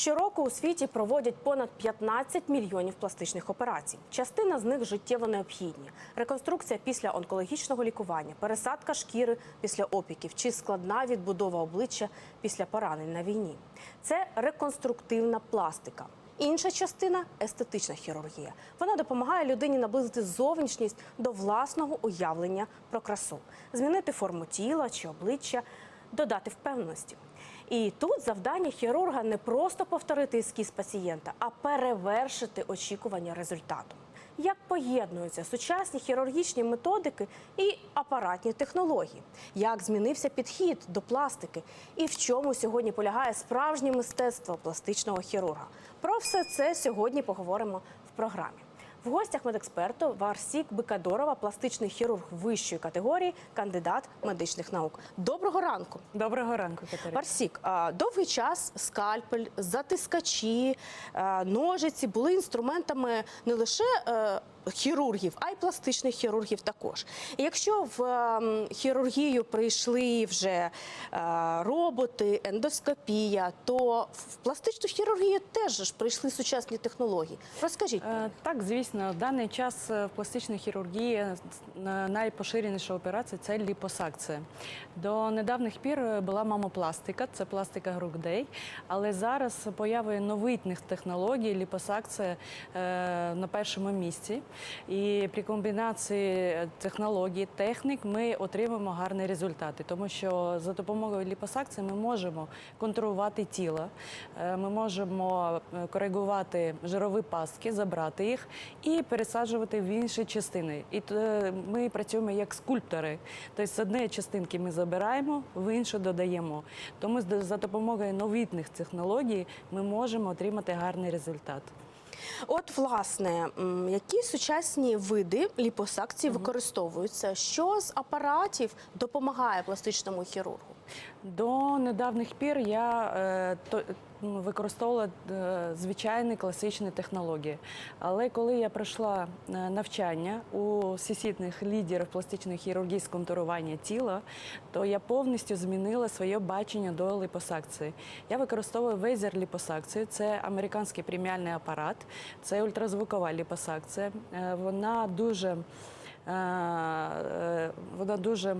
Щороку у світі проводять понад 15 мільйонів пластичних операцій. Частина з них життєво необхідні: реконструкція після онкологічного лікування, пересадка шкіри після опіків чи складна відбудова обличчя після поранень на війні. Це реконструктивна пластика. Інша частина естетична хірургія. Вона допомагає людині наблизити зовнішність до власного уявлення про красу, змінити форму тіла чи обличчя, додати впевненості. І тут завдання хірурга не просто повторити ескіз пацієнта, а перевершити очікування результату. Як поєднуються сучасні хірургічні методики і апаратні технології? Як змінився підхід до пластики? І в чому сьогодні полягає справжнє мистецтво пластичного хірурга? Про все це сьогодні поговоримо в програмі. В гостях медексперту Варсік Бикадорова, пластичний хірург вищої категорії, кандидат медичних наук. Доброго ранку. Доброго ранку, Катерина. Варсік, довгий час скальпель, затискачі, ножиці були інструментами не лише е, хірургів, а й пластичних хірургів також. І якщо в ем, хірургію прийшли вже е, роботи, ендоскопія, то в пластичну хірургію теж ж прийшли сучасні технології. Розкажіть. Е, Так, звісно, в даний час е, в пластичній хірургії найпоширеніша операція це ліпосакція. До недавніх пір була мамопластика, це пластика грудей, але зараз з появою новітних технологій ліпосакція е, на першому місці. І при комбінації технологій, технік ми отримаємо гарні результати, тому що за допомогою ліпосакції ми можемо контролювати тіло, е, ми можемо е, коригувати жирові пастки, забрати їх і пересаджувати в інші частини. І е, ми працюємо як скульптори. Тобто з однієї частинки ми забираємо, в іншу додаємо. Тому за допомогою новітних технологій ми можемо отримати гарний результат. От, власне, які сучасні види ліпосакції використовуються? Що з апаратів допомагає пластичному хірургу? До недавніх пір я е, то, використовувала е, звичайні класичні технології. Але коли я пройшла е, навчання у всесвітніх лідерів пластичної хірургії з контурування тіла, то я повністю змінила своє бачення до ліпосакції. Я використовую вейзер ліпосакцію. Це американський преміальний апарат, це ультразвукова ліпосакція. Вона дуже, вона дуже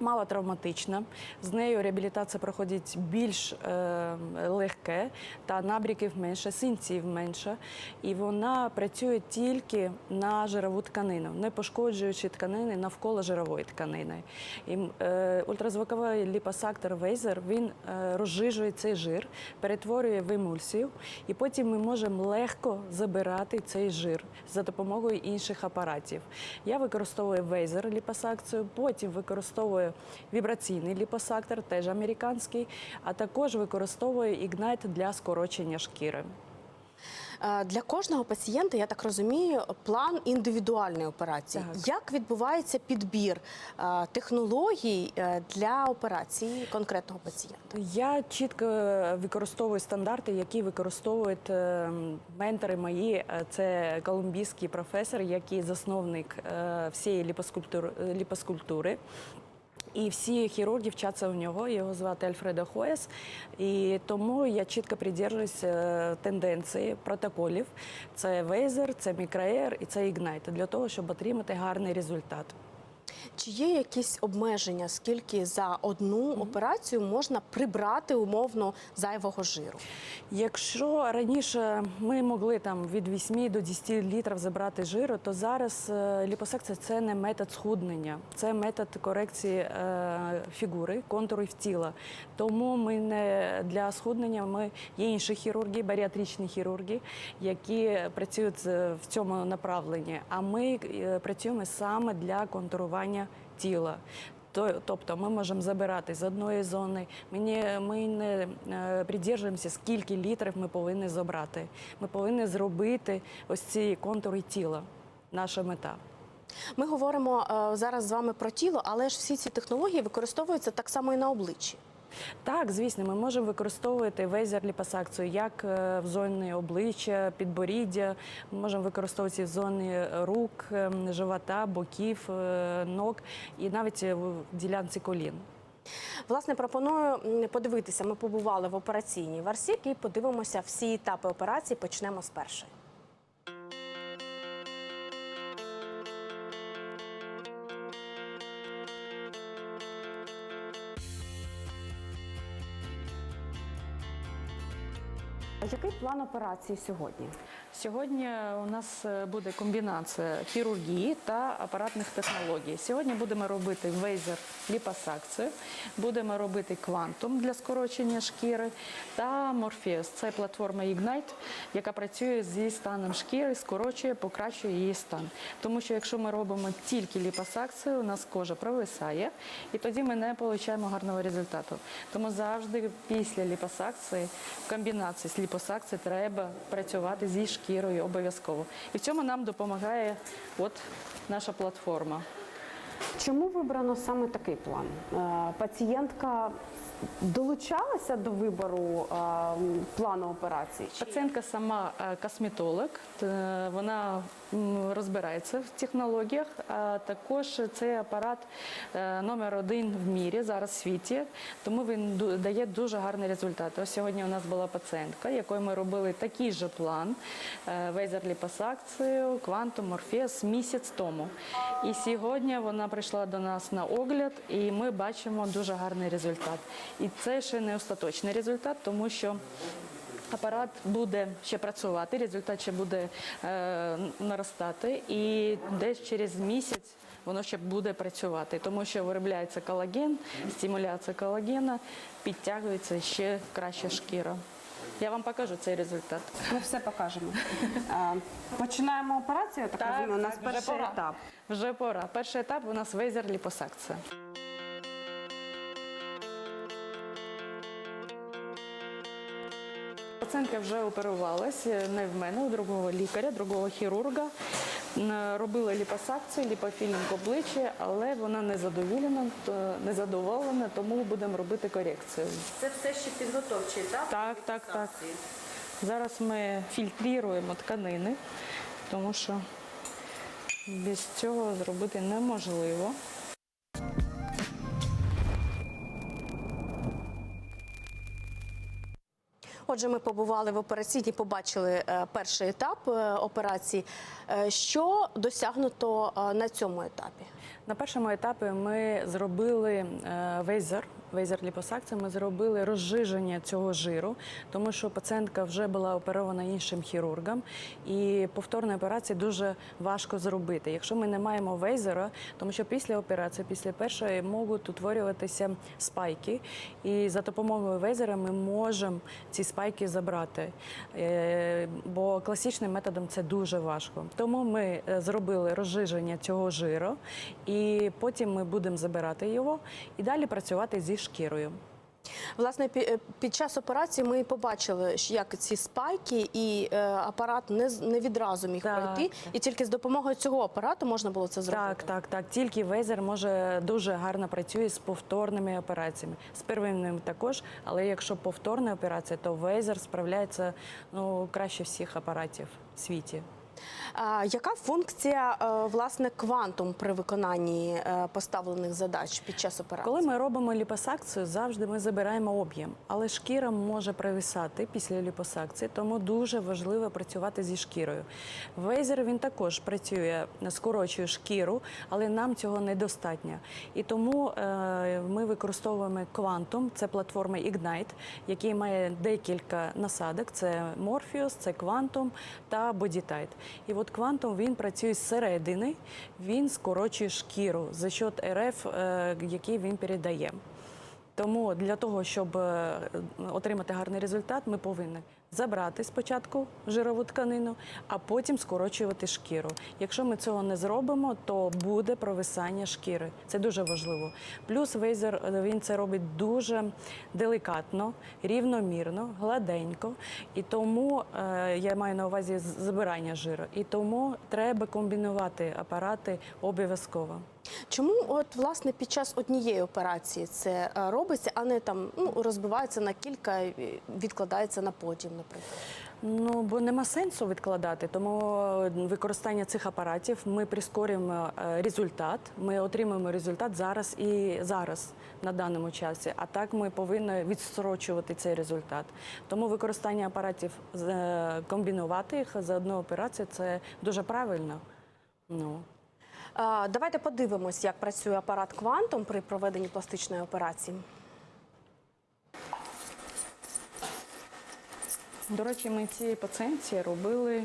Мало травматична, з нею реабілітація проходить більш е, легке, та набріків менше, синців менше, і вона працює тільки на жирову тканину, не пошкоджуючи тканини навколо жирової тканини. І, е, ультразвуковий ліпосактор Вейзер він е, розжижує цей жир, перетворює в емульсію, і потім ми можемо легко забирати цей жир за допомогою інших апаратів. Я використовую вейзер ліпосакцію, потім використовую вібраційний ліпосактор, теж американський, а також використовую ігнайт для скорочення шкіри. Е, Для кожного пацієнта, я так розумію, план індивідуальної операції. Так. Як відбувається підбір е, технологій е, для операції конкретного пацієнта? Я чітко використовую стандарти, які використовують ментори мої. Це колумбійський професор, який засновник всієї ліпоскульптури. І всі хірурги вчаться у нього. Його звати Альфредо Хоес. І тому я чітко придержуюсь е, тенденції протоколів. Це вейзер, це мікроер і це ігнайт для того, щоб отримати гарний результат. Чи є якісь обмеження, скільки за одну операцію можна прибрати умовно зайвого жиру? Якщо раніше ми могли там від 8 до 10 літрів забрати жиру, то зараз е, ліпосакція це не метод схуднення, це метод корекції е, фігури, контурів тіла. Тому ми не для схуднення ми є інші хірурги, баріатричні хірурги, які працюють е, в цьому направленні. А ми працюємо саме для контурування тіла. Тобто ми можемо забирати з одної зони. Ми не, е, придержуємося, скільки літрів ми повинні забрати. Ми повинні зробити ось ці контури тіла. Наша мета. Ми говоримо е, зараз з вами про тіло, але ж всі ці технології використовуються так само і на обличчі. Так, звісно, ми можемо використовувати вейзер ліпосакцію як е, в зоні обличчя, підборіддя. Ми можемо використовувати в зоні рук, ем, живота, боків, е, ног і навіть в ділянці колін. Власне, пропоную подивитися. Ми побували в операційній Варсік і подивимося всі етапи операції. Почнемо з першої. Який план операції сьогодні? Сьогодні у нас е, буде комбінація хірургії та апаратних технологій. Сьогодні будемо робити вейзер ліпосакцію, будемо робити квантум для скорочення шкіри та морфеус. Це платформа Ignite, яка працює зі станом шкіри, скорочує, покращує її стан. Тому що якщо ми робимо тільки ліпосакцію, у нас кожа провисає, і тоді ми не отримуємо гарного результату. Тому завжди після ліпосакції в комбінації з ліпосакцією треба працювати зі шкірою обов'язково. І в цьому нам допомагає от наша платформа. Чому вибрано саме такий план? Е, Пацієнтка долучалася до вибору е, плану операції? Пацієнтка сама е, косметолог, вона розбирається в технологіях. А також цей апарат е, номер один в мірі зараз в світі, тому він дає дуже гарний результат. Ось сьогодні у нас була пацієнтка, якої ми робили такий же план вейзер ліпосакцію, квантум, морфеус місяць тому. І сьогодні вона прийшла до нас на огляд, і ми бачимо дуже гарний результат. І це ще не остаточний результат, тому що Апарат буде ще працювати, результат ще буде е, наростати, і десь через місяць воно ще буде працювати, тому що виробляється колаген, стимуляція колагена, підтягується ще краща шкіра. Я вам покажу цей результат. Ми все покажемо. Починаємо операцію, так, розумію. У нас вже перший пора. етап. Вже пора. Перший етап у нас вейзер ліпосакція. Пацієнтка вже оперувалась не в мене, у другого лікаря, другого хірурга. Робила ліпосакцію, ліпофілінг обличчя, але вона не задоволена, то- не задоволена, тому будемо робити корекцію. Це все ще підготовчий етап. Так, так, так. Зараз ми фільтруємо тканини, тому що без цього зробити неможливо. Отже, ми побували в операційній, побачили е, перший етап е, операції. Е, Що досягнуто на цьому етапі? На першому етапі ми зробили вейзер. Вейзер ліпосакції, ми зробили розжиження цього жиру, тому що пацієнтка вже була оперована іншим хірургом, і повторні операції дуже важко зробити. Якщо ми не маємо вейзера, тому що після операції, після першої можуть утворюватися спайки, і за допомогою вейзера ми можемо ці спайки забрати. Е, Бо класичним методом це дуже важко. Тому ми е, зробили розжиження цього жиру, і потім ми будемо забирати його і далі працювати зі шкірою. Власне, е, під час операції ми побачили, як ці спайки і е, апарат не, не відразу міг Так, пройти, і тільки з допомогою цього апарату можна було це зробити. Так, так, так. Тільки вейзер може дуже гарно працює з повторними операціями. З первинними також, але якщо повторна операція, то вейзер справляється ну краще всіх апаратів в світі. Яка функція е, власне квантум при виконанні е, поставлених задач під час операції? Коли ми робимо ліпосакцію, завжди ми забираємо об'єм, але шкіра може провисати після ліпосакції, тому дуже важливо працювати зі шкірою. Вейзер він також працює, скорочує шкіру, але нам цього недостатньо. І тому е, ми використовуємо квантум, це платформа Ignite, який має декілька насадок: це Morpheus, це Quantum та BodyTight. І от квантум він працює зсередини, він скорочує шкіру за счет РФ, е, який він передає. Тому для того, щоб е, отримати гарний результат, ми повинні забрати спочатку жирову тканину, а потім скорочувати шкіру. Якщо ми цього не зробимо, то буде провисання шкіри. Це дуже важливо. Плюс вейзер е, він це робить дуже делікатно, рівномірно, гладенько. І тому е, я маю на увазі з- забирання жиру. І тому треба комбінувати апарати обов'язково. Чому от власне під час однієї операції це е, робиться, а не там ну розбивається на кілька, відкладається на потім, наприклад? Ну бо нема сенсу відкладати, тому е, використання цих апаратів ми прискорюємо е, результат. Ми отримуємо результат зараз і зараз на даному часі. А так ми повинні відстрочувати цей результат. Тому використання апаратів комбінувати їх за одну операцію це дуже правильно. Ну Давайте подивимось, як працює апарат квантом при проведенні пластичної операції. До речі, ми цій пацієнтці робили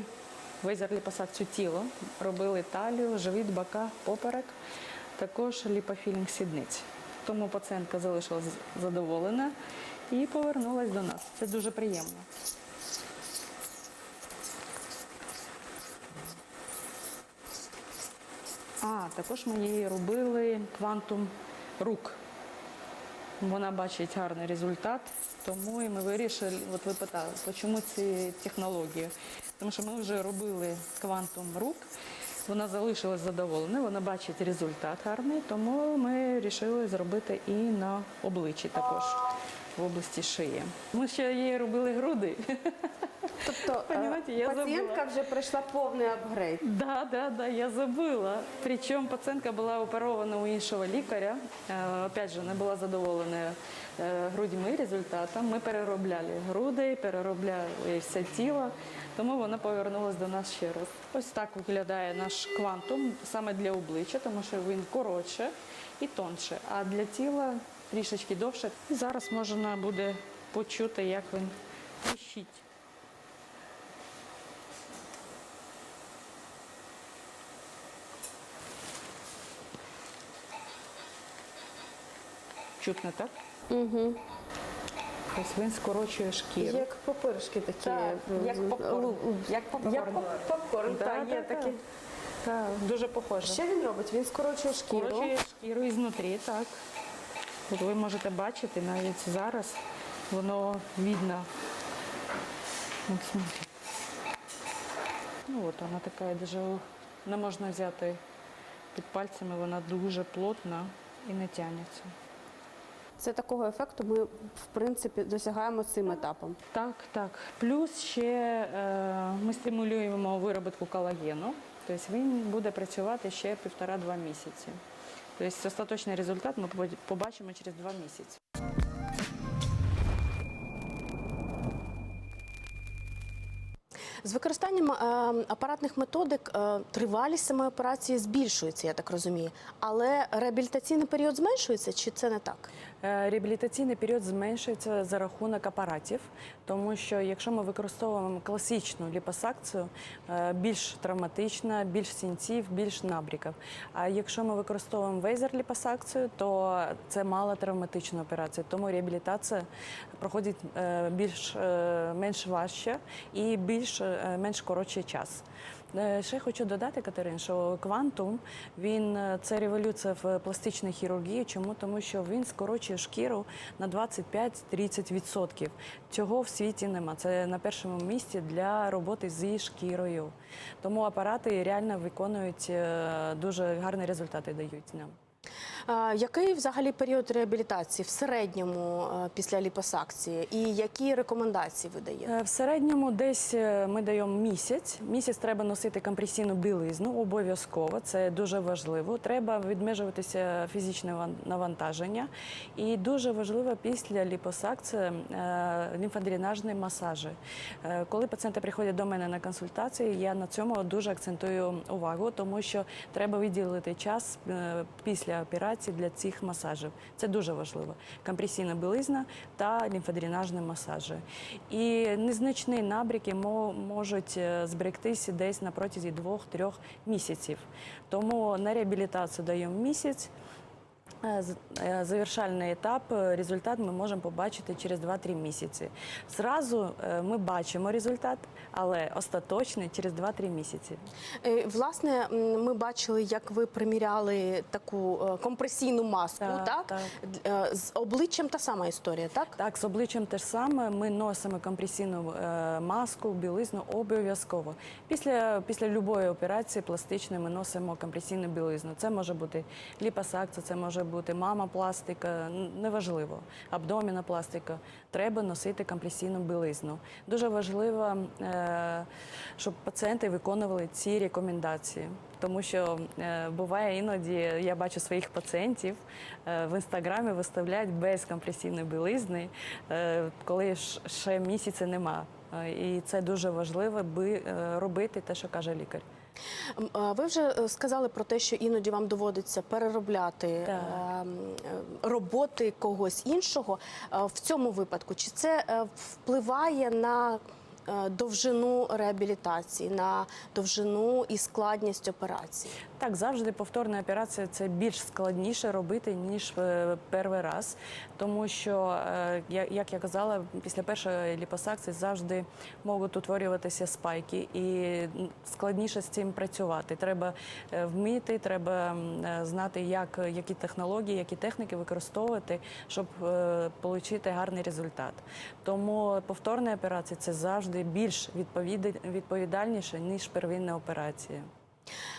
вейзер ліпосакцію тіла, робили талію, живіт, бока, поперек, також ліпофілінг сідниць. Тому пацієнтка залишилась задоволена і повернулась до нас. Це дуже приємно. А, також ми їй робили квантум рук. Вона бачить гарний результат, тому і ми вирішили, от ви питали, чому ці технології? Тому що ми вже робили квантум рук, вона залишилась задоволена, вона бачить результат гарний, тому ми вирішили зробити і на обличчі також в області шиї. Ми ще їй робили груди. Тобто е, Понімаєте, я пацієнтка забула. вже пройшла повний апгрейд. Да, да, да, я забыла. Причем пациентка была оперована у іншого лікаря. Е, Опять же, не була задоволена е, грудьми результатом. Ми переробляли груди, переробляли все тіло, тому вона повернулася до нас ще раз. Ось так виглядає наш квантум саме для обличчя, тому що він коротше і тонше, а для тіла трішечки довше. І зараз можна буде почути, як він пищить. Чутно так? Угу. Ось він скорочує шкіру. Як попиршки такі. Так, е, як попкорн. Як попкорн. Як попкорн, Да, так, є так. такі. Так, дуже похоже. Що він робить? Він скорочує шкіру. Скорочує шкіру ізнутрі, так. От ви можете бачити навіть зараз воно видно. От. Ну от вона така дуже не можна взяти під пальцями, вона дуже плотна і не тягнеться. Це такого ефекту ми, в принципі, досягаємо цим етапом. Так, так. Плюс ще е, ми стимулюємо виробітку колагену, тобто він буде працювати ще півтора-два місяці. Тобто остаточний результат ми побачимо через два місяці. З використанням е, апаратних методик е, тривалість самої операції збільшується, я так розумію. Але реабілітаційний період зменшується, чи це не так? Е, Реабілітаційний період зменшується за рахунок апаратів, тому що якщо ми використовуємо класичну ліпосакцію, більш травматична, більш сінців, більш набріків. А якщо ми використовуємо вейзер ліпосакцію, то це мало травматична операція, тому реабілітація проходить більш менш важче і більш е, менш коротший час. Е, Ще хочу додати, Катерин, що квантум він е, це революція в пластичній хірургії. Чому? Тому що він скорочує шкіру на 25-30%. Цього в світі нема. Це на першому місці для роботи зі шкірою. Тому апарати реально виконують дуже гарні результати дають нам. Який взагалі період реабілітації в середньому е, після ліпосакції і які рекомендації ви даєте? Е, В середньому десь е, ми даємо місяць. Місяць треба носити компресійну білизну, обов'язково. Це дуже важливо. Треба відмежуватися фізичне навантаження. І дуже важливо після ліпосакції лімфодренажні масажі. Коли пацієнти приходять до мене на консультації, я на цьому дуже акцентую увагу, тому що треба виділити час е, після операції для цих масажів. Це дуже важливо. Компресійна білизна та лімфодренажні масажі. І незначні набряки можуть е, зберегтися десь на протязі двох-трьох місяців. Тому на реабілітацію даємо місяць. Е, е, Завершальний етап, результат ми можемо побачити через 2-3 місяці. Зразу ми бачимо результат, але остаточний через 2-3 місяці. Е, Власне, ми бачили, як ви приміряли таку е, компресійну маску, так? Так, так. Е, З обличчям та сама історія, так? Так, з обличчям те ж саме. Ми носимо компресійну маску, білизну обов'язково. Після, після любої операції пластичної ми носимо компресійну білизну. Це може бути ліпосакція, це може бути мамопластика, н- неважливо, абдомінопластика. Треба носити компресійну білизну. Дуже важливо, е, щоб пацієнти виконували ці рекомендації. Тому що е, буває іноді, я бачу своїх пацієнтів е, в інстаграмі виставляють без компресійної білизни, е, коли ще місяця нема. І це дуже важливо би робити те, що каже лікар. Ви вже сказали про те, що іноді вам доводиться переробляти Так. роботи когось іншого. В цьому випадку чи це впливає на довжину реабілітації, на довжину і складність операції? Так, завжди повторна операція це більш складніше робити ніж е, перший раз, тому що, е, як я казала, після першої ліпосакції завжди можуть утворюватися спайки, і складніше з цим працювати. Треба е, вміти, треба знати, як які технології, які техніки використовувати, щоб отримати гарний результат. Тому повторна операція це завжди більш відповіда- відповідальніше ніж первинна операція.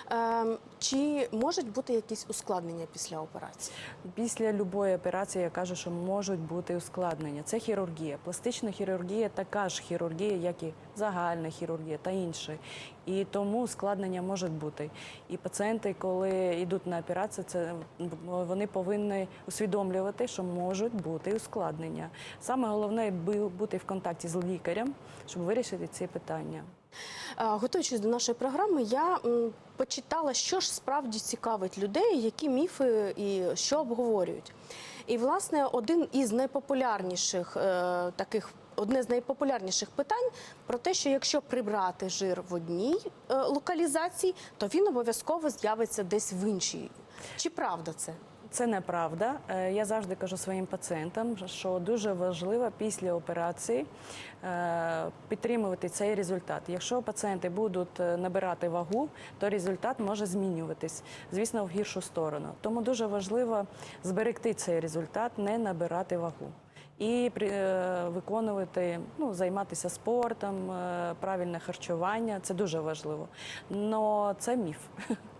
Ем, Чи можуть бути якісь ускладнення після операції? Після любої операції я кажу, що можуть бути ускладнення. Це хірургія. Пластична хірургія така ж хірургія, як і загальна хірургія та інші. І тому ускладнення можуть бути. І пацієнти, коли йдуть на операцію, вони повинні усвідомлювати, що можуть бути ускладнення. Саме головне бути в контакті з лікарем, щоб вирішити ці питання. Е, Готуючись до нашої програми, я почитала, що ж справді цікавить людей, які міфи і що обговорюють. І, власне, один із найпопулярніших е, таких. Одне з найпопулярніших питань про те, що якщо прибрати жир в одній е, локалізації, то він обов'язково з'явиться десь в іншій. Чи правда це? Це неправда. Е, Я завжди кажу своїм пацієнтам, що дуже важливо після операції е, підтримувати цей результат. Якщо пацієнти будуть е, набирати вагу, то результат може змінюватись, звісно, в гіршу сторону. Тому дуже важливо зберегти цей результат, не набирати вагу. І виконувати, ну, займатися спортом, правильне харчування це дуже важливо. Но це міф.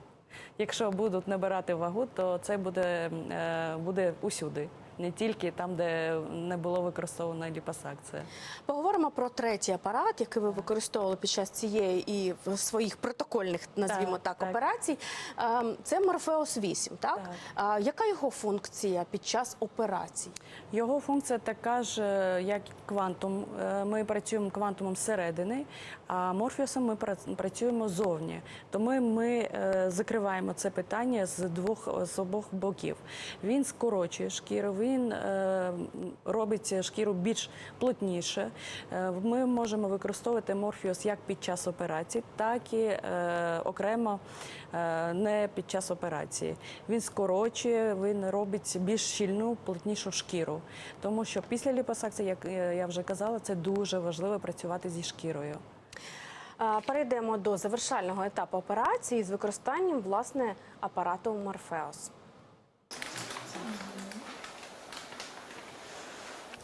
Якщо будуть набирати вагу, то це буде, е, буде усюди, не тільки там, де не було використовано ліпосакція. Поговоримо про третій апарат, який ви використовували під час цієї і своїх протокольних, назвімо так, Так, операцій. Ем, Це Морфеус 8, так? Так. Яка його функція під час операцій? Його функція така ж, е, як квантум. Е, Ми працюємо квантумом зсередини, а морфіусом ми працюємо зовні. Тому ми е, закриваємо це питання з двох з обох боків. Він скорочує шкіру, він е, робить шкіру більш плотніше. Е, Ми можемо використовувати морфіус як під час операції, так і е, окремо не під час операції. Він скорочує, він робить більш щільну, плотнішу шкіру. Тому що після ліпосакції, як я вже казала, це дуже важливо працювати зі шкірою. Перейдемо до завершального етапу операції з використанням власне апарату Морфеус.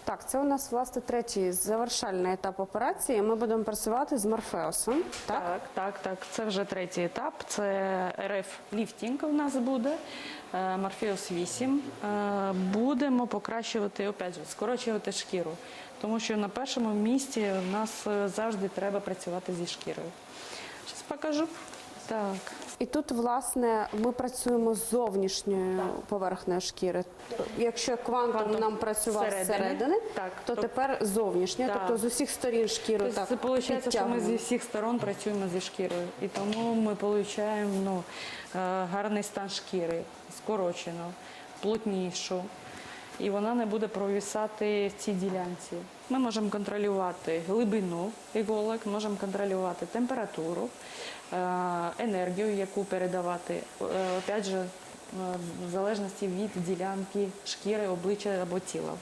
Так, це у нас власне третій завершальний етап операції. Ми будемо працювати з Морфеусом. Так? Так, так, так. Це вже третій етап. Це РФ ліфтінг у нас буде. е, Морфеус 8. Е, Будемо покращувати, опять же, скорочувати шкіру. Тому що на першому місці в нас е, завжди треба працювати зі шкірою. Зараз покажу. Так. І тут, власне, ми працюємо з зовнішньою поверхнею шкіри. Якщо квантум, Квантум нам працював зсередини, так, то тоб- тепер зовнішня, Так. тобто з усіх сторін шкіру Тобто, так це виходить, що ми зі всіх сторон працюємо зі шкірою. І тому ми отримуємо ну, е, гарний стан шкіри, скорочену, плотнішу. І вона не буде провісати в цій ділянці. Ми можемо контролювати глибину іголок, можемо контролювати температуру, е, енергію, яку передавати. Е, Опять же, е, в залежності від ділянки шкіри, обличчя або тіла.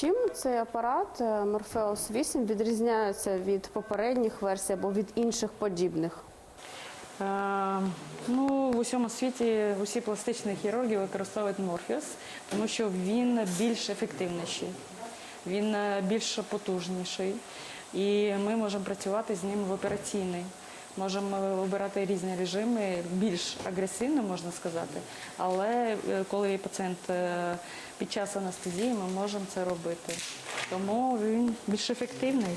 Чим цей апарат е, Morpheus 8 відрізняється від попередніх версій або від інших подібних? Е, Ну, в усьому світі усі пластичні хірурги використовують Морфіус, тому що він більш ефективніший, він е, більш потужніший. І ми можемо працювати з ним в операційній. Можемо обирати різні режими, більш агресивно можна сказати. Але е, коли пацієнт е, під час анестезії, ми можемо це робити. Тому він більш ефективний.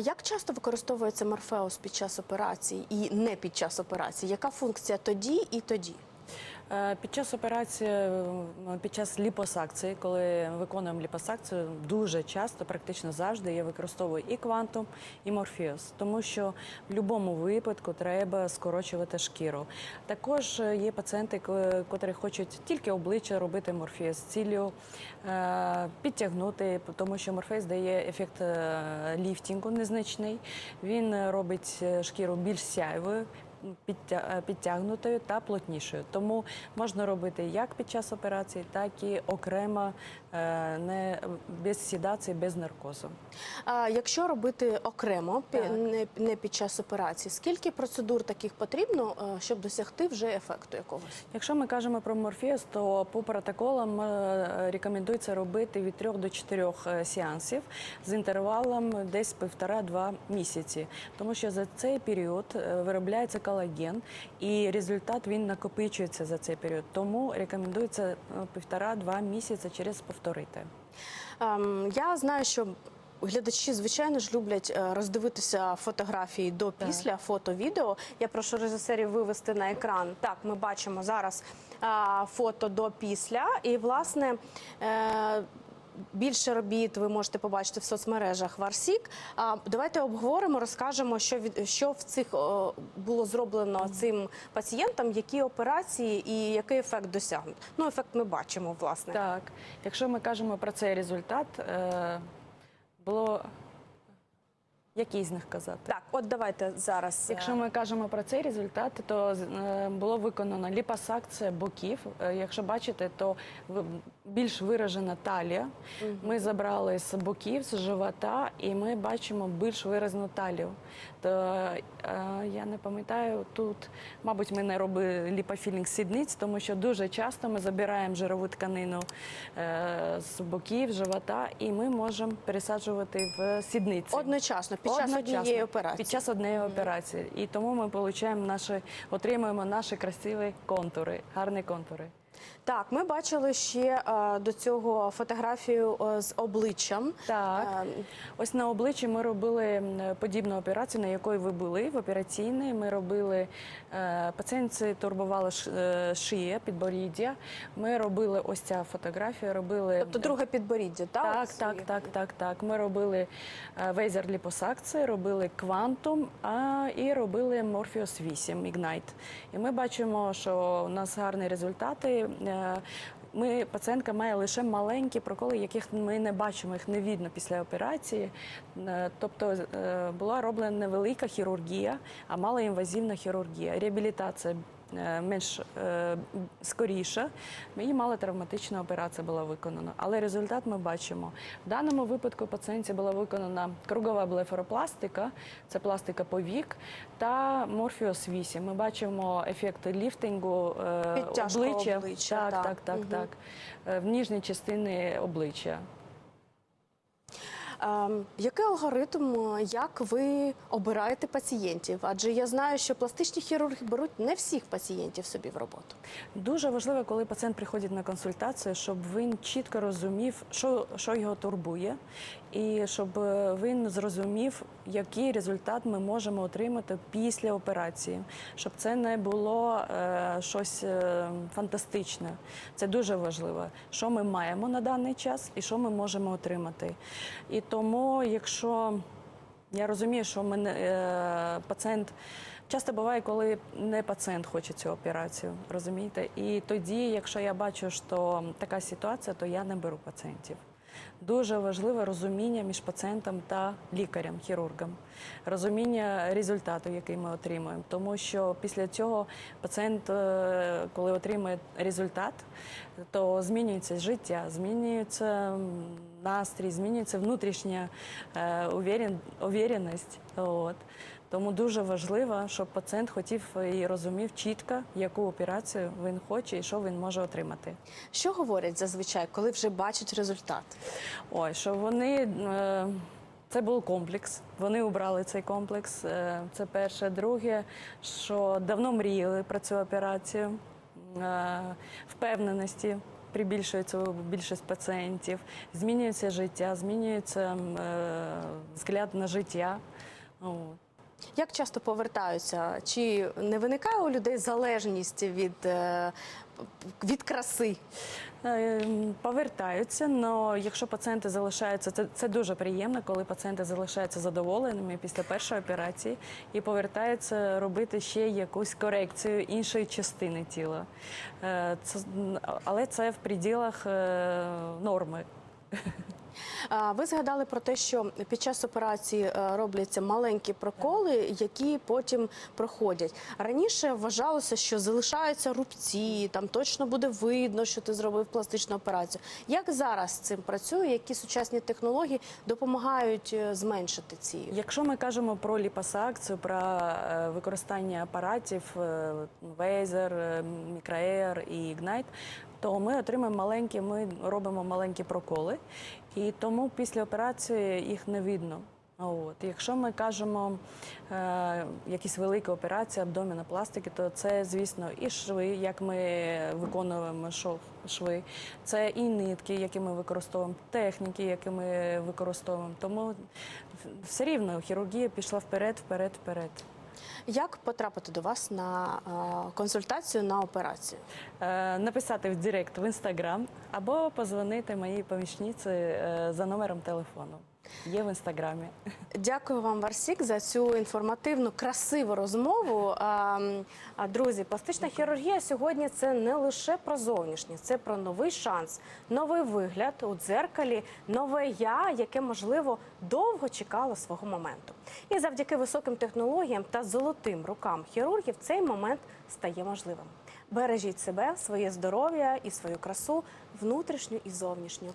Як часто використовується Morpheus під час операцій і не під час операції? Яка функція тоді і тоді? Е, Під час операції, е, під час ліпосакції, коли виконуємо ліпосакцію, дуже часто, практично завжди, я використовую і квантум, і морфіус, тому що в будь-якому випадку треба скорочувати шкіру. Також е, є пацієнти, котрі хочуть тільки обличчя робити морфіус з ціллю підтягнути, тому що морфеус дає ефект ліфтінгу незначний. Він робить шкіру більш сяйвою, підтягнутою та плотнішою. Тому можна робити як під час операції, так і окремо, е, не без седації, без наркозу. А якщо робити окремо, Так. не, під час операції, скільки процедур таких потрібно, е, щоб досягти вже ефекту якогось? Якщо ми кажемо про морфіус, то по протоколам е, рекомендується робити від 3 до 4 е, сеансів з інтервалом десь півтора-два місяці, тому що за цей період е, виробляється колаген, і результат він накопичується за цей період. Тому рекомендується е, півтора-два місяці через повторити. Ем, Я знаю, що глядачі, звичайно ж, люблять е, роздивитися фотографії до після фото відео. Я прошу режисерів вивести на екран. Так, ми бачимо зараз фото до після, і власне. Більше робіт ви можете побачити в соцмережах Варсік. А давайте обговоримо, розкажемо, що від що в цих о, було зроблено цим пацієнтам, які операції і який ефект досягнуть. Ну, ефект ми бачимо, власне. Так, якщо ми кажемо про цей результат, е, було який з них казати? Так, от давайте зараз. е, Якщо ми кажемо про цей результат, то е, було виконано ліпосакція боків. Е, Якщо бачите, то більш виражена талія. Ми забрали з боків, з живота, і ми бачимо більш виразну талію. То я не пам'ятаю тут, мабуть, ми не робили ліпофілінг сідниць, тому що дуже часто ми забираємо жирову тканину з боків, живота, і ми можемо пересаджувати в сідниці. Одночасно, під час однієї операції. Під час однієї операції. І тому ми отримуємо наші красиві контури, гарні контури. Так, ми бачили ще е, до цього фотографію е, з обличчям. Так, Е, ось на обличчі ми робили подібну операцію, на якої ви були в операційній. Ми робили е, пацієнтці турбувала ш- е, шия, підборіддя. Ми робили ось ця фотографія, робили Тобто друге підборіддя, так? Так, так, так, так, так. Ми робили е, вейзер ліпосакції, робили квантум а, і робили Морфіус 8 Ignite. І ми бачимо, що у нас гарні результати. Е, Ми пацієнтка має лише маленькі проколи, яких ми не бачимо, їх не видно після операції. Е, Тобто е, була роблена невелика хірургія, а малоінвазивна хірургія. Реабілітація менш е, скоріша, і малотравматична операція була виконана. Але результат ми бачимо. В даному випадку пацієнтці була виконана кругова блефаропластика, це пластика повік, та морфіос 8. Ми бачимо ефект ліфтингу е, обличчя. обличчя, так, так. так, Мгм. так. Е, В нижній частині обличчя. Ем, Який алгоритм, е, як ви обираєте пацієнтів? Адже я знаю, що пластичні хірурги беруть не всіх пацієнтів собі в роботу. Дуже важливо, коли пацієнт приходить на консультацію, щоб він чітко розумів, що, що його турбує, і щоб е, він зрозумів, який результат ми можемо отримати після операції, щоб це не було е, щось е, фантастичне. Це дуже важливо, що ми маємо на даний час і що ми можемо отримати. І тому, якщо Я розумію, що мене е, пацієнт часто буває, коли не пацієнт хоче цю операцію, розумієте? І тоді, якщо я бачу, що така ситуація, то я не беру пацієнтів. Дуже важливе розуміння між пацієнтом та лікарем, хірургом, розуміння результату, який ми отримуємо. Тому що після цього пацієнт, е, коли отримує результат, то змінюється життя, змінюється настрій, змінюється внутрішня е, увірен- увіреність. От. Тому дуже важливо, щоб пацієнт хотів і розумів чітко, яку операцію він хоче і що він може отримати. Що говорять зазвичай, коли вже бачать результат? Ой, що вони е, це був комплекс. Вони обрали цей комплекс. Е, Це перше. Друге, що давно мріяли про цю операцію. Е, Впевненості прибільшується більшість пацієнтів, змінюється життя, змінюється взгляд на життя. Як часто повертаються? Чи не виникає у людей залежність від, е, від краси? Е, Повертаються, але якщо пацієнти залишаються, це, це дуже приємно, коли пацієнти залишаються задоволеними після першої операції і повертаються робити ще якусь корекцію іншої частини тіла. Е, Це, але це в приділах норми. Ви згадали про те, що під час операції е, робляться маленькі проколи, які потім проходять. Раніше вважалося, що залишаються рубці, там точно буде видно, що ти зробив пластичну операцію. Як зараз з цим працює? Які сучасні технології допомагають е, зменшити ці? Якщо ми кажемо про ліпосакцію, про е, використання апаратів, вейзер, мікроер і ігнайт, то ми отримаємо маленькі, ми робимо маленькі проколи, і тому після операції їх не видно. От. Якщо ми кажемо е, якісь великі операції, абдомінопластики, то це, звісно, і шви, як ми виконуємо шов, шви, це і нитки, які ми використовуємо, техніки, які ми використовуємо. Тому все рівно хірургія пішла вперед, вперед, вперед. Як потрапити до вас на е, консультацію на операцію? Е, написати в Директ в інстаграм або позвонити моїй помічниці е, за номером телефону. Є в інстаграмі. Дякую вам, Варсік, за цю інформативну, красиву розмову. Друзі, пластична хірургія сьогодні це не лише про зовнішність, це про новий шанс, новий вигляд у дзеркалі, нове я, яке можливо довго чекало свого моменту. І завдяки високим технологіям та золотим рукам хірургів цей момент стає можливим. Бережіть себе, своє здоров'я і свою красу внутрішню і зовнішню.